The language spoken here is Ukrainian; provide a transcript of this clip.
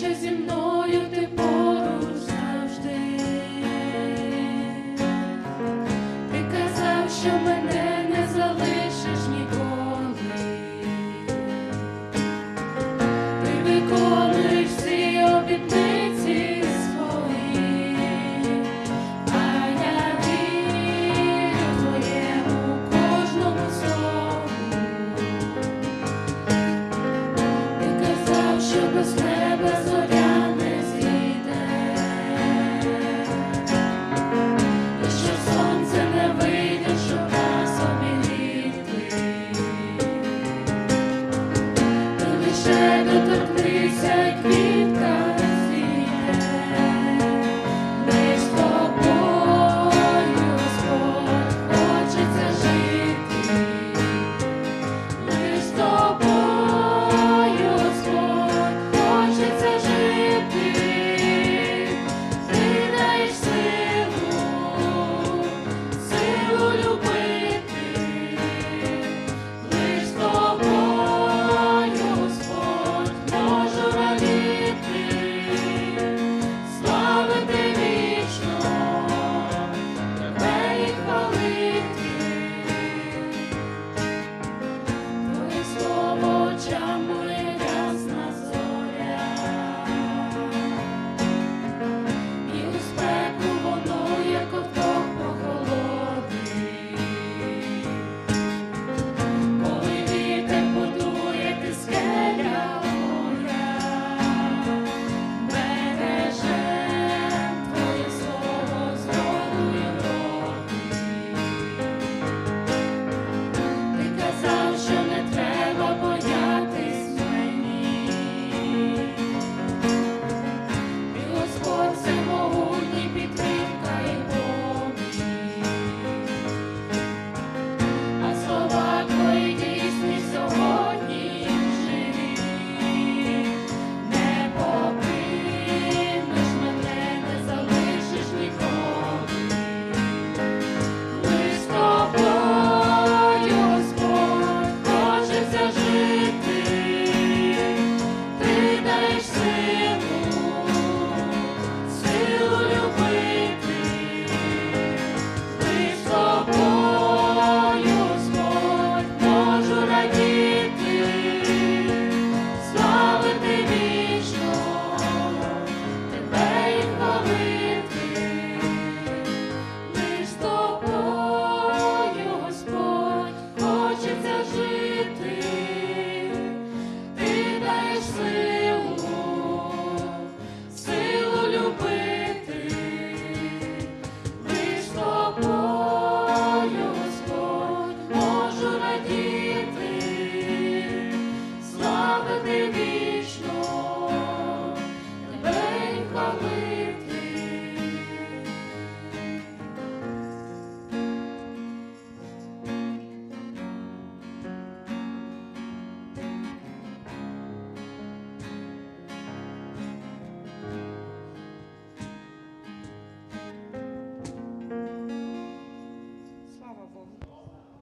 що зі мною ти поруч. Ти казав, що мене торкнися.